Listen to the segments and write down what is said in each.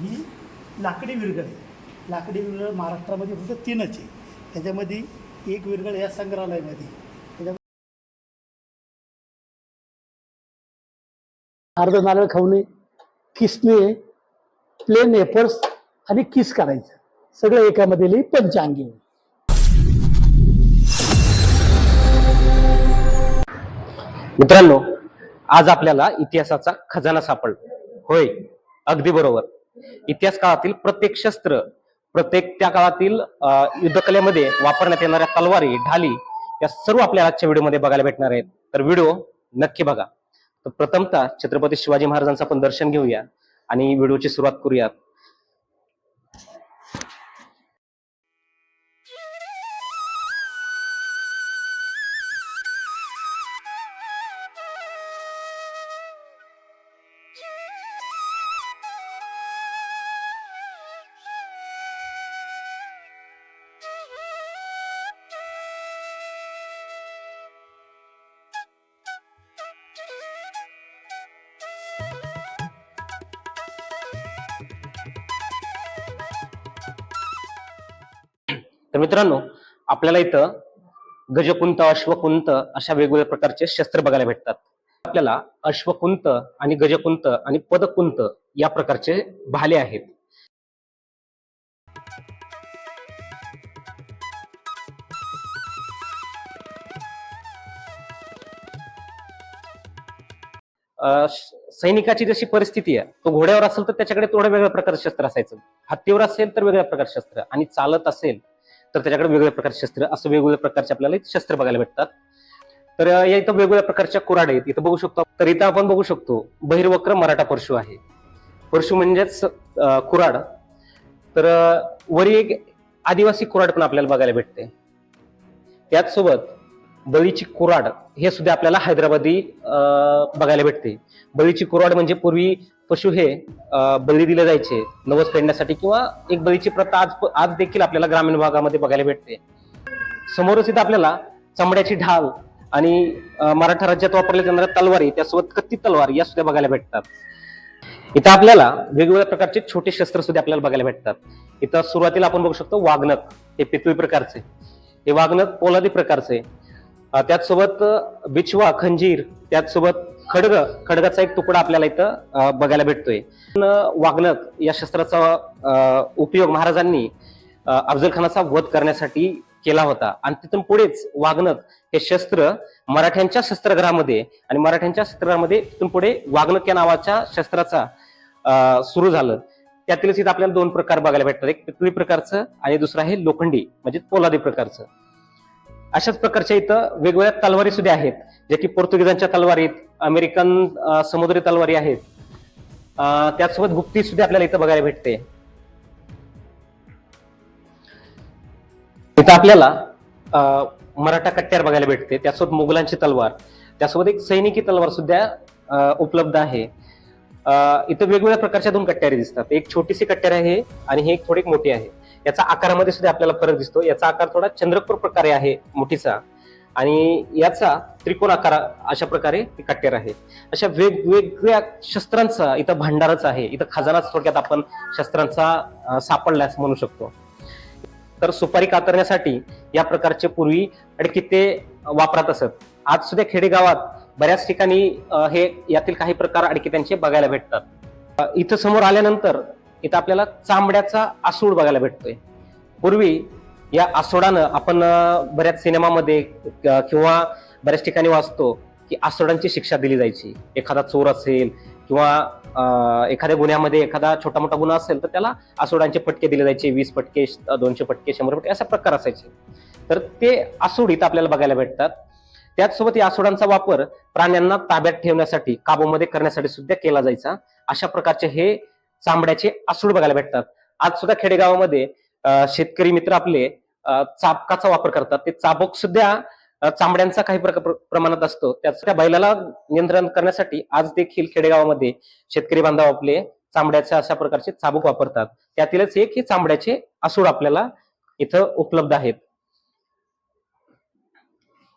ही लाकडी विरगळ आहे लाकडी विरगळ महाराष्ट्रामध्ये फक्त तीनच आहे. त्याच्यामध्ये एक विरगळ या संग्रहालयामध्ये. अर्ध नारळ खाऊने किसने प्लेन एपर्स आणि किस करायचं. सगळं एकामध्ये लिहि पंचांगी. मित्रांनो आज आपल्याला इतिहासाचा खजाना सापडला. होय अगदी बरोबर. इतिहास काळातील प्रत्येक शस्त्र प्रत्येक त्या काळातील युद्धकलेमध्ये वापरण्यात येणाऱ्या तलवारी ढाली या सर्व आपल्याला आजच्या व्हिडिओमध्ये बघायला भेटणार आहेत. तर व्हिडिओ नक्की बघा. तर प्रथमतः छत्रपती शिवाजी महाराजांचं आपण दर्शन घेऊया आणि व्हिडिओची सुरुवात करूयात. तर मित्रांनो आपल्याला इथं गजकुंत अश्वकुंत अशा वेगवेगळ्या प्रकारचे शस्त्र बघायला भेटतात. आपल्याला अश्वकुंत आणि गजकुंत आणि पदकुंत या प्रकारचे भाले आहेत. अं, सैनिकाची जशी परिस्थिती आहे तो घोड्यावर असेल तर त्याच्याकडे थोडं वेगळ्या प्रकारचं शस्त्र असायचं. हत्तीवर असेल तर वेगळ्या प्रकारचे शस्त्र आणि चालत असेल तर त्याच्याकडे वेगवेगळ्या प्रकारचे शस्त्र असं वेगवेगळ्या प्रकारचे आपल्याला शस्त्र बघायला भेटतात. तर या इथं वेगवेगळ्या प्रकारच्या कुराड आहेत. इथं बघू शकतो तर इथं आपण बघू शकतो बहिर्वक्र मराठा परशु आहे. परशु म्हणजेच कुराड. तर वरी एक आदिवासी कुराड पण आपल्याला बघायला भेटते. त्याचसोबत बळीची कुराड हे सुद्धा आपल्याला हैदराबादी बघायला भेटते. बळीची कुराड म्हणजे पूर्वी पशु हे बळी दिले जायचे नवस फेडण्यासाठी किंवा एक बळीची प्रथा आज आज देखील आपल्याला ग्रामीण भागामध्ये बघायला भेटते. समोरच इथं आपल्याला चमड्याची ढाल आणि मराठा राज्यात वापरल्या जाणाऱ्या तलवारी त्यासोबत कत्ती तलवार या सुद्धा बघायला भेटतात. इथं आपल्याला वेगवेगळ्या प्रकारचे छोटे शस्त्र सुद्धा आपल्याला बघायला भेटतात. इथं सुरुवातीला आपण बघू शकतो वाघनक हे पितळी प्रकारचे. हे वाघनक पोलादी प्रकारचे. त्याचसोबत बिछवा खंजीर त्याचसोबत खडग खडगाचा एक तुकडा आपल्याला इथं बघायला भेटतोय. पण, या शस्त्राचा उपयोग महाराजांनी अफजल खानाचा वध करण्यासाठी केला होता. आणि तिथून पुढेच वागणक हे शस्त्र मराठ्यांच्या शस्त्रग्रहामध्ये आणि मराठ्यांच्या शस्त्रग्रहामध्ये तिथून पुढे वागणक या नावाच्या शस्त्राचा सुरू झालं. त्यातीलच इथं आपल्याला दोन प्रकार बघायला भेटतात. एक पितळी प्रकारचं आणि दुसरं आहे लोखंडी म्हणजे पोलादी प्रकारचं. अशाच प्रकारच्या इथं वेगवेगळ्या तलवारी सुद्धा आहेत जे की पोर्तुगीजांच्या तलवारीत अमेरिकन समुद्री तलवारी आहेत. त्यासोबत त्याचसोबत गुप्ती सुद्धा आपल्याला इथं बघायला भेटते. इथं आपल्याला मराठा कट्ट्यार बघायला भेटते त्यासोबत मुघलांची तलवार. त्यासोबत एक सैनिकी तलवार सुद्धा उपलब्ध आहे. इथं वेगवेगळ्या प्रकारच्या दोन कट्ट्यारी दिसतात. एक छोटीशी कट्ट्यार आहे आणि ही एक थोडी मोठी आहे. याचा आकारामध्ये सुद्धा आपल्याला फरक दिसतो. याचा आकार थोडा चंद्रपूर प्रकारे आहे मोठीचा. आणि याचा त्रिकोण आकार अशा प्रकारे ही आहे. अशा वेगवेगळ्या शस्त्रांचा इथं भांडारच आहे. इथं खजानाच थोडक्यात आपण शस्त्रांचा सापडल्यास म्हणू शकतो. तर सुपारी कातरण्यासाठी या प्रकारचे पूर्वी अडकिते वापरत असत. आज सुद्धा खेडेगावात बऱ्याच ठिकाणी हे यातील काही प्रकार अडकित्यांचे बघायला भेटतात. इथं समोर आल्यानंतर इथं आपल्याला चांबड्याचा आसूड बघायला भेटतोय. पूर्वी या आसोडानं आपण बऱ्याच सिनेमामध्ये किंवा बऱ्याच ठिकाणी वाचतो की आसोडांची शिक्षा दिली जायची. एखादा चोर असेल किंवा एखाद्या गुन्ह्यामध्ये एखादा छोटा मोठा गुन्हा असेल तर त्याला आसोडांचे फटके दिले जायचे. वीस फटके दोनशे फटके शंभर फटके असा प्रकार असायचे. तर ते आसूड इथं आपल्याला बघायला भेटतात. त्याचसोबत या आसोडांचा वापर प्राण्यांना ताब्यात ठेवण्यासाठी काबूमध्ये करण्यासाठी सुद्धा केला जायचा. अशा प्रकारचे हे चांबड्याचे आसूड बघायला भेटतात. आज सुद्धा खेडेगावामध्ये शेतकरी मित्र आपले चाबकाचा वापर करतात. ते चाबक सुद्धा चांबड्यांचा काही प्रमाणात असतो. त्याच त्या बैलाला नियंत्रण करण्यासाठी आज देखील खेडेगावामध्ये शेतकरी बांधव आपले चांबड्याचे अशा प्रकारचे चाबूक वापरतात. त्यातीलच एक हे चांबड्याचे आसूड आपल्याला इथं उपलब्ध आहेत.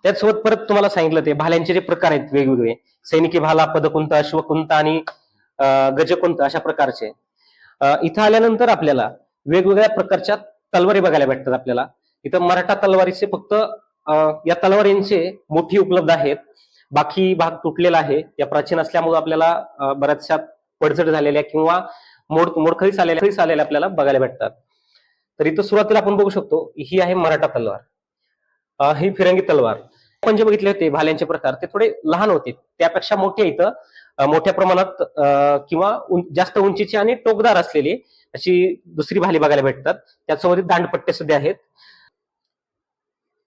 त्याचसोबत परत तुम्हाला सांगितलं ते भाल्यांचे जे प्रकार आहेत वेगवेगळे. सैनिकी भाला पदकुंत अश्वकुंता आणि गजकुंत अशा प्रकारचे. इथं आल्यानंतर आपल्याला वेगवेगळ्या प्रकारच्या तलवारी बघायला भेटतात आपल्याला. इथं मराठा तलवारीचे फक्त या तलवारींचे मोठी उपलब्ध आहेत. बाकी भाग तुटलेला आहे. या प्राचीन असल्यामुळे आपल्याला बऱ्याचशा पडझड झालेल्या किंवा मोड मोडखळीस आलेल्या खळीस आलेल्या आपल्याला बघायला भेटतात. तर इथं सुरुवातीला आपण बघू शकतो ही आहे मराठा तलवार. ही फिरंगी तलवार. आपण जे बघितले होते भाल्यांचे प्रकार ते थोडे लहान होते. त्यापेक्षा मोठे इथं. मोठ्या प्रमाणात किंवा जास्त उंचीची आणि टोकदार असलेली अशी दुसरी भाली बघायला भेटतात. त्यासोबत दांडपट्टे सुद्धा आहेत.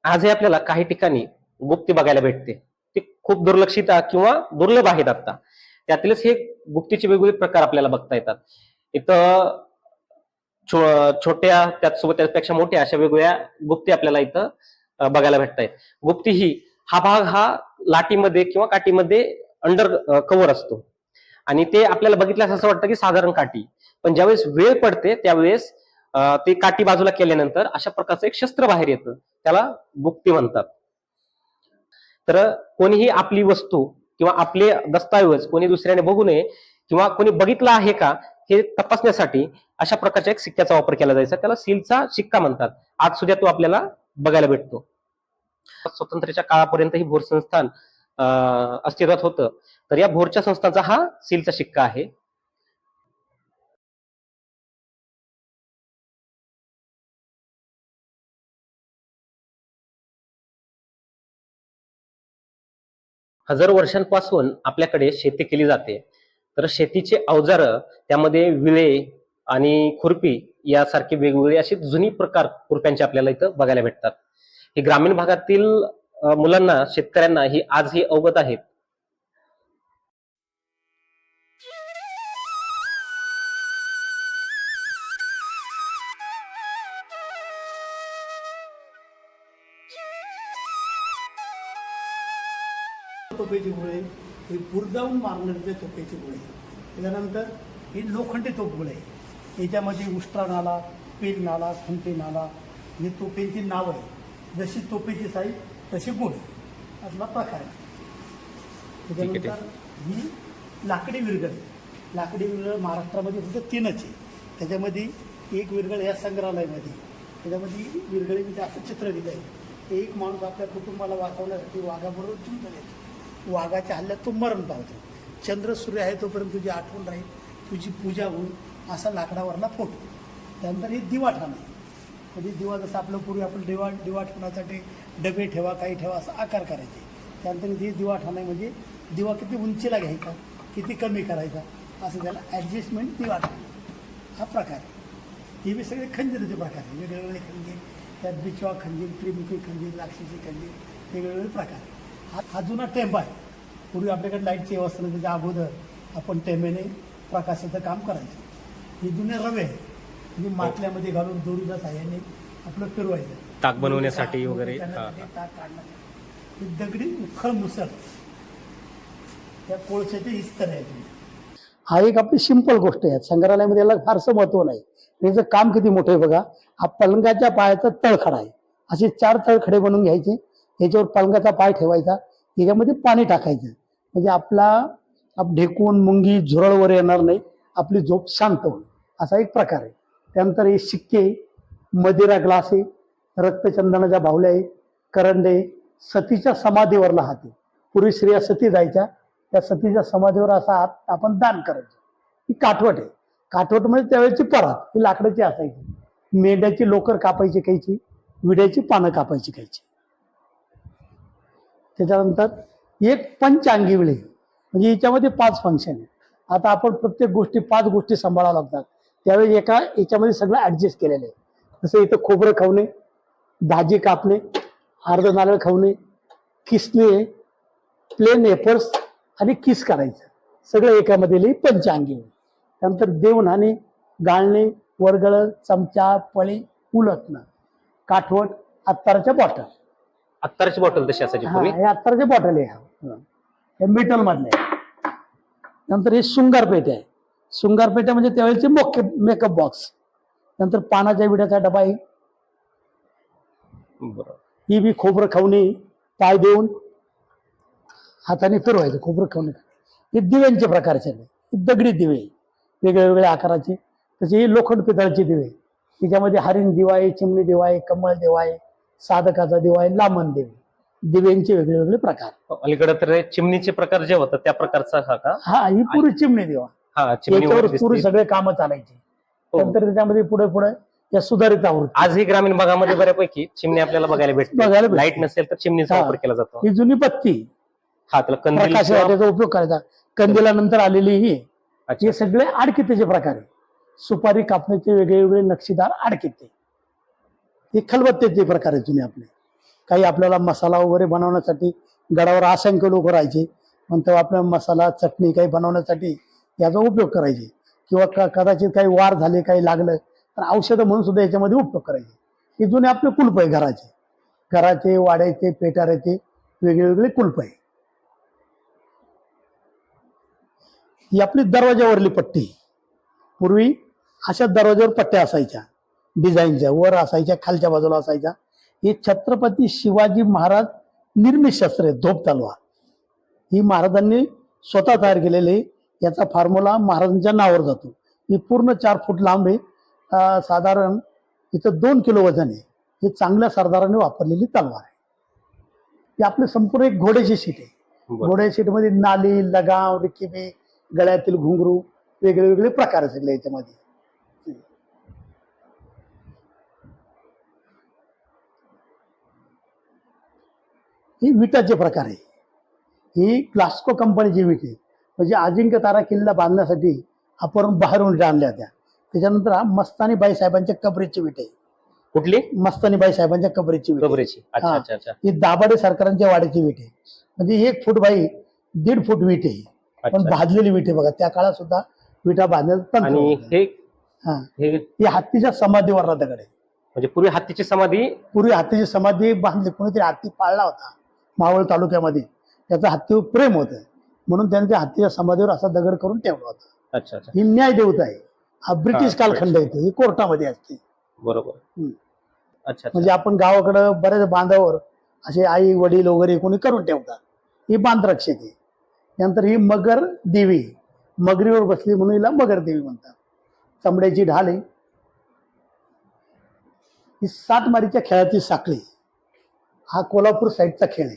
आजही आपल्याला काही ठिकाणी गुप्ती बघायला भेटते. ती खूप दुर्लक्षित किंवा दुर्लभ आहेत आता. त्यातीलच हे गुप्तीचे वेगवेगळे प्रकार आपल्याला बघता येतात. इथं छो- छोट्या त्याचसोबत त्यापेक्षा मोठ्या अशा वेगवेगळ्या गुप्ती आपल्याला इथं बघायला भेटत आहेत गुप्ती ही हा भाग हा लाटीमध्ये किंवा काठीमध्ये अंडर कव्हर असतो. आणि ते आपल्याला बघितल्यास असं वाटतं की साधारण काठी. पण ज्यावेळेस वेळ पडते त्यावेळेस ते काठी बाजूला केल्यानंतर अशा प्रकारचं एक शस्त्र बाहेर येतं. त्याला बुक्ती म्हणतात. तर कोणीही आपली वस्तू किंवा आपले दस्तावेज कोणी दुसऱ्याने बघू नये किंवा कोणी बघितलं आहे का हे तपासण्यासाठी अशा प्रकारच्या एक सिक्क्याचा वापर केला जायचा. त्याला सीलचा शिक्का म्हणतात. आज सुद्धा तो आपल्याला बघायला भेटतो. स्वतंत्रच्या काळापर्यंत ही भोर संस्थान अस्तित्वात होतं. तर या भोरच्या संस्थांचा हा सीलचा शिक्का आहे. हजारो वर्षांपासून आपल्याकडे शेती केली जाते. तर शेतीचे अवजार त्यामध्ये विळे आणि खुरपी यासारखे वेगवेगळे असे जुनी प्रकार खुरप्यांचे आपल्याला इथं बघायला भेटतात. हे ग्रामीण भागातील मुलांना शेतकऱ्यांना ही आजही अवगत आहेत तोफेची गोळे हे बुरजावून मारणारे तोफेची गोळे त्याच्यानंतर ही लोखंडी तोफ गोळे याच्यामध्ये उष्ट्रा नाला पेल नाला खुंटे नाला ही तोफेची नाव आहे जशी तोफेची साईज तशी गोळे असला प्रकार त्याच्यानंतर ही लाकडी विरगळ. लाकडी विरगळ महाराष्ट्रामध्ये फक्त तीनच आहे. त्याच्यामध्ये एक विरगळ या संग्रहालयामध्ये त्याच्यामध्ये विरगळीमध्ये असं चित्र दिलं आहे. एक माणूस आपल्या कुटुंबाला वाचवण्यासाठी वाघाबरोबर चिंतन येतो वाघाच्या हल्ल्यात तो मरण पावतो. चंद्र सूर्य आहे तोपर्यंत तुझी आठवण राहील. तुझी पूजा होईल. असा लाकडावरला फोटो. त्यानंतर हे दिवाठाण आहे. म्हणजे दिवा जसं आपलं पूर्वी आपण दिवा दिवा ठेवण्यासाठी डबे ठेवा काही ठेवा असा आकार करायचे. त्यानंतर ही दिवा ठाण आहे म्हणजे दिवा किती उंचीला घ्यायचा किती कमी करायचा असं त्याला ॲडजस्टमेंट दिवा ठाणे हा प्रकार आहे. हे बी सगळे खंजीरचे प्रकार आहे. वेगवेगळे खंजीर त्यात बिचवा खंजीर त्रिमुखी खंजीर राक्षसी खंजीर वेगवेगळे प्रकार आहे हा हा जुना टेंब आहे. पूर्वी आपल्याकडे लाईटची व्यवस्था नव्हती. त्याच्या अगोदर आपण टेंबेने प्रकाशाचं काम करायचं. ही जुने रवे आहे म्हणजे माटल्यामध्ये घालून दोरीच्या साह्याने आपलं फिरवायचं. ताक बनवण्यासाठी वगैरे, हा, ताक काढण्यासाठी. ही दगडी उखळ मुसळ. त्या कोळशाचे इस्तर आहे हा एक आपली सिंपल गोष्ट आहे. संग्रहालयामध्ये याला फारसं महत्त्व नाही. याचं काम किती मोठं आहे बघा हा पलंगाच्या पायाचा तळखडा आहे. असे चार तळखडे बनवून घ्यायचे. याच्यावर पलंगाचा पाय ठेवायचा. याच्यामध्ये पाणी टाकायचं. म्हणजे आपला आप ढेकून मुंगी झुरळ वर येणार नाही. आपली झोप शांत होईल. असा एक प्रकार आहे. त्यानंतर हे शिक्के मदिरा ग्लास आहे रक्तचंदनाच्या बाहुल्या आहे करंडे सतीच्या समाधीवरला हात. आहे पूर्वी स्त्रिया सती जायच्या त्या सतीच्या समाधीवर असा हात आपण दान करायचो. ही काठवट आहे. काठवट म्हणजे त्यावेळेची परात ही लाकडाची असायची. मेंढ्याची लोकर कापायची खायची विड्याची पानं कापायची खायची. त्याच्यानंतर एक पंचांगी विळे म्हणजे याच्यामध्ये पाच फंक्शन आहे आता आपण प्रत्येक गोष्टी पाच गोष्टी सांभाळाव्या लागतात. त्यावेळी एका याच्यामध्ये सगळं ऍडजस्ट केलेलं आहे. जसं इथं खोबरं खावणे भाजी कापणे अर्ध नारळ खावणे किसणे प्लेन एपर्स आणि किस करायचं. सगळं एकामध्ये लिहि पंचांगी त्यानंतर देवणाने गाळणे वरगळ चमचा पळी उलटणं. काठवट अत्ताराच्या बॉटल अत्तारची बॉटल तशी असायची हा पूर्वी? हे अत्तरचे बॉटल आहे हा. हे मेटल मधले. आहे. नंतर हे शृंगारपेठ आहे. शृंगारपेठा म्हणजे त्यावेळेचे मोके मेकअप बॉक्स नंतर पानाच्या विड्याचा डबा आहे. ही बी खोबरं खावणे पाय देऊन हाताने फिरवायचं खोबरं खावणे हे दिव्यांचे प्रकारचे दगडी दिवे वेगळ्या वेगळ्या आकाराचे. तसे हे लोखंड पितळाचे दिवे त्याच्यामध्ये हरिण दिवा आहे चिमणी दिवा आहे कमळ दिवा आहे साधकाचा दिवा आहे लामण देवी दिव्यांचे वेगळे वेगळे प्रकार. अलीकडे तर चिमणीचे प्रकार जे होतात त्या प्रकारचा हा का? हा ही पुरी चिमणी दिवा. याच्यावर वगैरे पुरी दिसते. सगळे कामं चालायची हो. नंतर त्याच्यामध्ये पुढे पुढे या सुधारित आवृत्ती आजही ग्रामीण भागामध्ये बऱ्यापैकी चिमणी आपल्याला बघायला भेटते. लाइट नसेल तर चिमणीचा. वापर केला जातो ही जुनी बत्ती हा त्याला कंदील त्याचा उपयोग करायचा कंदिलानंतर आलेली ही. हे सगळे आडकित्तेचे प्रकार आहे सुपारी कापण्याचे वेगळे वेगळे नक्षीदार आडकित्ते हे खलबत्त्याचे प्रकार आहेत जुने आपले काही आपल्याला मसाला वगैरे बनवण्यासाठी गडावर असंख्य लोक राहायचे मग तेव्हा आपला मसाला चटणी काही बनवण्यासाठी याचा उपयोग करायचे. किंवा क- कदाचित काही वार झाले काही लागलं तर औषधं म्हणून सुद्धा याच्यामध्ये उपयोग करायचे. हे जुने आपले कुलप आहे घराचे. घराचे वाड्याचे पेटाऱ्याचे वेगवेगळे कुलप आहे ही आपली दरवाजावरली पट्टी. पूर्वी अशा दरवाज्यावर पट्ट्या असायच्या. डिझाईनच्या वर असायच्या खालच्या बाजूला असायच्या. हे छत्रपती शिवाजी महाराज निर्मित शस्त्र आहे धोप तलवार. ही महाराजांनी स्वतः तयार केलेली याचा फॉर्म्युला महाराजांच्या नावावर जातो. ही पूर्ण चार फूट लांब आहे. साधारण इथं दोन किलो वजन आहे. ही चांगल्या सरदाराने वापरलेली तलवार आहे. ही आपली संपूर्ण एक घोड्याची सीट आहे. बरं. घोड्या सीटमध्ये नाली लगाव रिकिबी गळ्यातील घुंगरू वेगळे वेगळे प्रकार सगळे याच्यामध्ये. ही विटाचे प्रकार आहे. ही ग्लास्को कंपनीची विट आहे. म्हणजे अजिंक्य तारा किल्ला बांधण्यासाठी आपण बाहेरून आणल्या होत्या त्याच्यानंतर हा मस्तानी बाई साहेबांच्या कबरीची विट. आहे कुठली? मस्तानी बाई साहेबांच्या कबरीची विट. कबरेची. अच्छा हा. अच्छा अच्छा. ही दाभाडे सरकारांच्या वाड्याची विट. आहे म्हणजे एक फूट बाई दीड फूट विट. आहे पण अच्छा. भाजलेली विट आहे बघा त्या काळात सुद्धा विटा बांधण्याचं तंत्र आणि होतं. हे हा. हे ही हत्तीच्या समाधीवर दगड. आहे म्हणजे पूर्वी हत्तीची समाधी? पूर्वी हत्तीची समाधी बांधली कोणीतरी हत्ती पाळला होता मावळ तालुक्यामध्ये. त्याचं हत्तीवर प्रेम होतं. म्हणून त्याने त्या हत्तीच्या समाधीवर असा दगड करून ठेवला होता. अच्छा अच्छा. ही न्याय देवता आहे. हा ब्रिटिश कालखंड येतो ही कोर्टामध्ये असते. बरोबर. अच्छा म्हणजे आपण गावाकडं बऱ्याच बांधावर असे आई वडील वगैरे कोणी करून ठेवतात. ही बांधरक्षक आहे. नंतर ही मगर देवी मगरीवर बसली म्हणून हिला मगर देवी म्हणतात. चमड्याची ढाल आहे. ही सात मारीच्या खेळाची साखळी हा कोल्हापूर साईडचा खेळ आहे.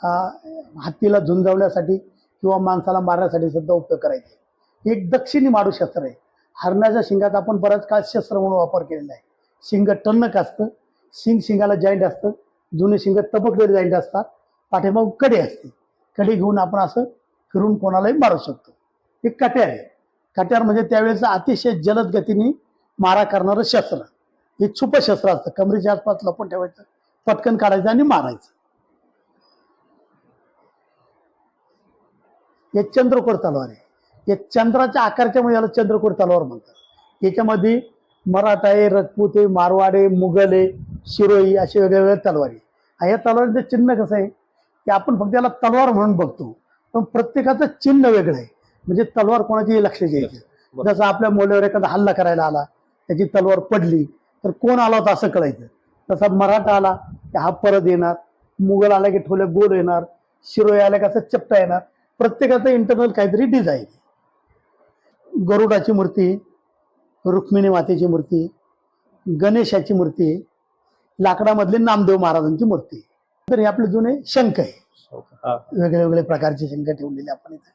हा हत्तीला झुंजवण्यासाठी किंवा माणसाला मारण्यासाठी सुद्धा उपयोग करायचे. एक दक्षिणी माडू शस्त्र आहे. हरणाच्या शिंगात आपण बराच काळ शस्त्र म्हणून वापर केलेला आहे. शिंग टणक असतं शिंग शिंगाला जॉईंट असतं जुने शिंग तबकलेले जॉईंट असतात पाठीमागकडे असते. कडे घेऊन आपण असं फिरून कोणालाही मारू शकतो. हे कट्यार आहे. कट्यार म्हणजे त्यावेळेचं अतिशय जलद गतीने मारा करणारं शस्त्र. हे छुपं शस्त्र असतं. कमरेच्या आसपास लपून ठेवायचं पटकन काढायचं आणि मारायचं. हे चंद्रकोर तलवार आहे. हे चंद्राच्या आकारच्या म्हणजे याला चंद्रकोर तलवार म्हणतात. याच्यामध्ये मराठा आहे रजपूत आहे मारवाड आहे मुघल आहे शिरोई असे वेगवेगळ्या तलवारी आणि या तलवारीचं चिन्ह कसं आहे? की आपण फक्त याला तलवार म्हणून बघतो. पण प्रत्येकाचं चिन्ह वेगळं आहे. म्हणजे तलवार कोणाची लक्ष द्यायची बरं. जसं आपल्या मुलावर एखादा हल्ला करायला आला त्याची तलवार पडली तर कोण आला होता असं कळायचं. तसा मराठा आला की हा परत येणार. मुघल आला की ठोले गोल येणार शिरोई आला की असं चपटा येणार. प्रत्येकाचं इंटरनल काहीतरी डिझाईन गरुडाची मूर्ती रुक्मिणी मातेची मूर्ती गणेशाची मूर्ती लाकडामधली नामदेव महाराजांची मूर्ती. तर हे आपले जुने शंख आहे. वेगळे वेगळे प्रकारचे शंख ठेवलेले आपण इथे.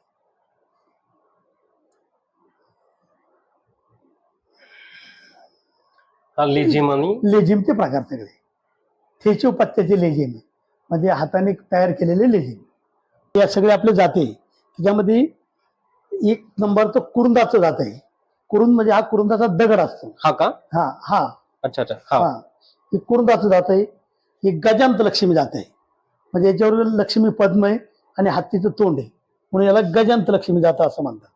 लेझिम आणि? लेझिमचे प्रकार सगळे. ठेचो पत्त्याचे लेझिम. म्हणजे हाताने तयार केलेले लेझिम. या सगळे आपले जाते. त्याच्यामध्ये एक नंबरचं कुरुंदाचं जात आहे. कुरुंद म्हणजे हा कुरुंदाचा दगड असतो. हा का? हा हा. अच्छा अच्छा. हा. हा. हे कुरुंदाचं जात आहे. हे गजांत लक्ष्मी जात आहे. म्हणजे याच्यावर लक्ष्मी पद्म आहे आणि हत्तीचं तोंड आहे. म्हणून याला गजांत लक्ष्मी जात असं म्हणतात.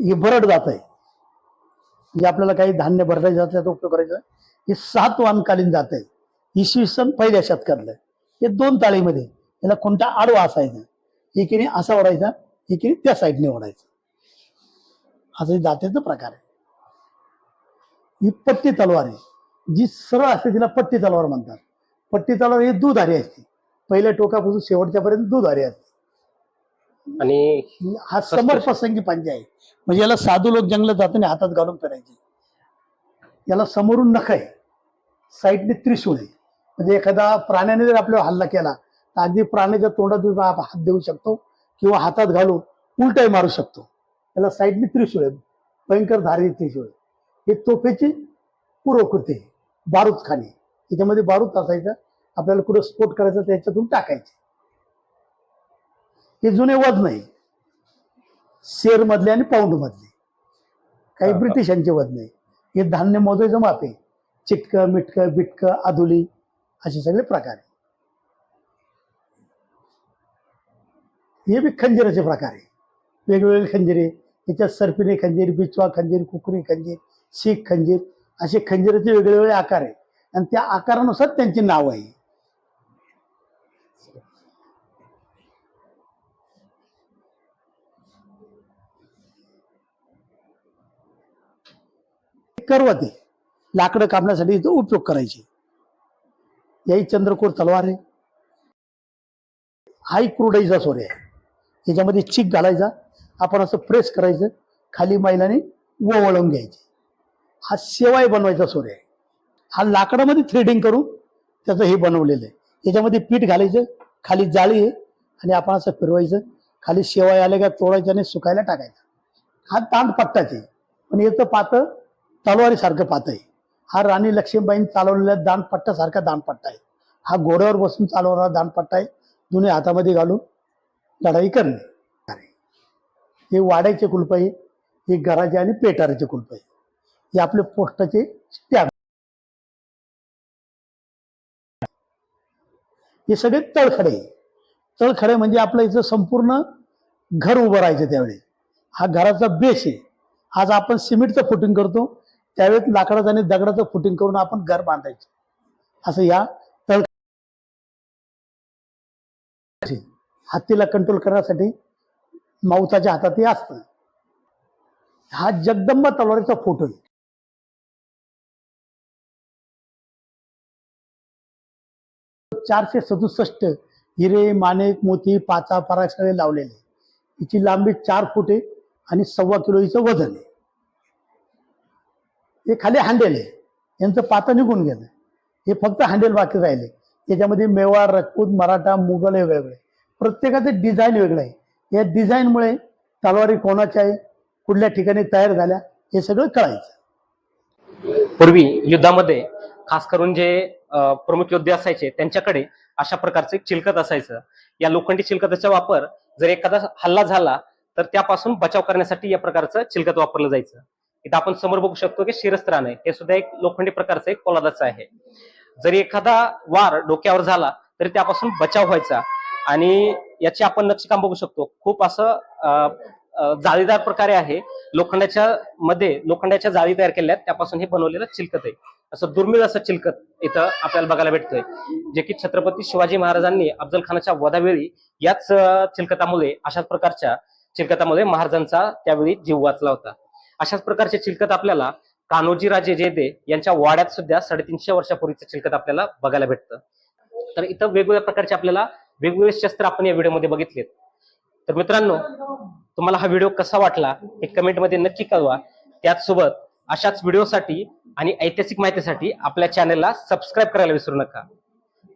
हे भरड जात आहे. म्हणजे आपल्याला काही धान्य भरडायचं जात त्याचा उपयोग करायचा. हे सात वानकालीन जात आहे. इसवी सन पहिल्या शतकातलं हे दोन ताळीमध्ये याला कोणता आडवा असायचा? एकीने असा ओढायचा एकीने त्या साईडने ओढायचा. असं हे जातीचा प्रकार आहे. ही पट्टी तलवार आहे. जी सरळ असते तिला पट्टी तलवार म्हणतात. पट्टी तलवार ही दुधारी असते. पहिल्या टोकापासून शेवटच्यापर्यंत दुधारी असते. आणि हा समर प्रसंगी पंजा आहे. म्हणजे याला साधू लोक जंगलात जाताना हातात घालून फिरायचे. याला समोरून नख आहे. साईडने त्रिशूळ आहे. म्हणजे एखादा प्राण्याने जर आपल्यावर हल्ला केला तर अगदी प्राण्याच्या तोंडातून आप- हात देऊ शकतो किंवा हातात घालून उलटाही मारू शकतो. त्याला साईडने त्रिशूळ आहे. भयंकर धारी त्रिशूळ हे तोफेची पूर्वकृती आहे. बारूद खाणे. त्याच्यामध्ये बारूद असायचा. आपल्याला कुठं स्फोट करायचा त्याच्यातून टाकायचे. हे जुने वजन आहे शेर मधले आणि पाऊंड मधले काही. ब्रिटिशांचे वजन आहे हे धान्य मोजायचं माप आहे. चिटकं मिटकं बिटकं आदुली असे सगळे प्रकार आहे हे बी खंजिराचे प्रकार आहे वेगवेगळे खंजिरे याच्यात सर्पिणी खंजीर बिचवा खंजीर कुकरी खंजीर शीख खंजीर असे खंजिराचे वेगवेगळे आकार आहे आणि त्या आकारानुसार त्यांची नाव आहे. करवत आहे. लाकडं कापण्यासाठी तो उपयोग करायचे. याही चंद्रकोर तलवार आहे हाही क्रुडाईचा सोरे आहे याच्यामध्ये चिक घालायचा आपण असं प्रेस करायचं खाली मैलाने वळवून घ्यायचे. हा शेवाय बनवायचा सोरे आहे हा लाकडामध्ये थ्रेडिंग करून त्याचं हे बनवलेलं आहे. याच्यामध्ये पीठ घालायचं खाली जाळी आहे आणि आपण असं फिरवायचं खाली शेवाय आले का तोडायचं आणि सुकायला टाकायचं. हा तांड पट्टाचे पण याचं पातं तलवारीसारखं पात आहे. हा राणी लक्ष्मीबाईंनी चालवलेला दानपट्टासारखा दानपट्टा आहे. हा घोड्यावर बसून चालवणारा दानपट्टा आहे. दोन्ही हातामध्ये घालून लढाई करणे. हे वाड्याचे कुलप आहे हे घराचे आणि पेटाराचे कुलप आहे. हे आपले पोस्टाचे स्टॅम्प हे सगळे तळखडे आहे. तळखडे म्हणजे आपलं इथं संपूर्ण घर उभं राहायचं त्यावेळी. हा घराचा बेस आहे. आज आपण सिमेंटचं फुटिंग करतो. त्यावेळेस लाकडाचं आणि दगडाचं फुटिंग करून आपण घर बांधायचं. असं या तळ हत्तीला कंट्रोल करण्यासाठी मावताच्या हातात हे असतं. हा जगदंबा तलवारीचा फोटो आहे. चारशे सदुसष्ट हिरे माणिक मोती पाचा पराग लावलेले. हिची लांबी चार फुटे आणि सव्वा किलो हिचं वजन आहे. हे खाली हांडेल आहे. यांचं पातं निघून गेलं. हे फक्त हांडेल बाकी राहिले. याच्यामध्ये मेवाड रजपूत मराठा मुघल हे वेगळे. प्रत्येकाचं डिझाईन वेगळं आहे. या डिझाईनमुळे तलवारी कोणाच्या आहे कुठल्या ठिकाणी तयार झाल्या हे सगळं कळायचं. पूर्वी युद्धामध्ये खास करून जे प्रमुख योद्धे असायचे त्यांच्याकडे अशा प्रकारचे चिलकत असायचं. या लोखंडी चिलकताचा वापर जर एखादा हल्ला झाला तर त्यापासून बचाव करण्यासाठी या प्रकारचं चिलकत वापरलं जायचं. इथं आपण समोर बघू शकतो की शिरस्त्राण आहे हे सुद्धा एक लोखंडी प्रकारचं एक पोलादाचं आहे. जरी एखादा वार डोक्यावर झाला तरी त्यापासून बचाव व्हायचा. आणि याचे आपण नक्षीकाम बघू शकतो. खूप असं जाळीदार प्रकारे आहे. लोखंडाच्या मध्ये लोखंडाच्या जाळी तयार केल्या आहेत. त्यापासून हे बनवलेलं चिलकत आहे. असं दुर्मिळ असं चिलकत इथं आपल्याला बघायला भेटतोय. जे की छत्रपती शिवाजी महाराजांनी अफजल खानाच्या वधावेळी याच चिलकतामुळे अशाच प्रकारच्या चिलकतामुळे महाराजांचा त्यावेळी जीव वाचला होता. अशाच प्रकारचे चिलकत आपल्याला कान्होजी राजे जेदे यांच्या वाड्यात सुद्धा साडेतीनशे वर्षापूर्वीचं चिलकत आपल्याला बघायला भेटतं. तर इथं वेगवेगळ्या प्रकारचे आपल्याला वेगवेगळे शस्त्र आपण या व्हिडिओमध्ये बघितलेत. तर मित्रांनो तुम्हाला हा व्हिडिओ कसा वाटला हे कमेंटमध्ये नक्की कळवा. त्याचसोबत अशाच व्हिडिओसाठी आणि ऐतिहासिक माहितीसाठी आपल्या चॅनलला सबस्क्राईब करायला विसरू नका.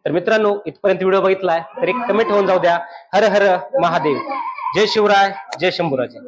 तर मित्रांनो इथपर्यंत व्हिडिओ बघितलाय तर एक कमेंट होऊन जाऊ द्या. हर हर महादेव. जय शिवराय जय शंभूराजे.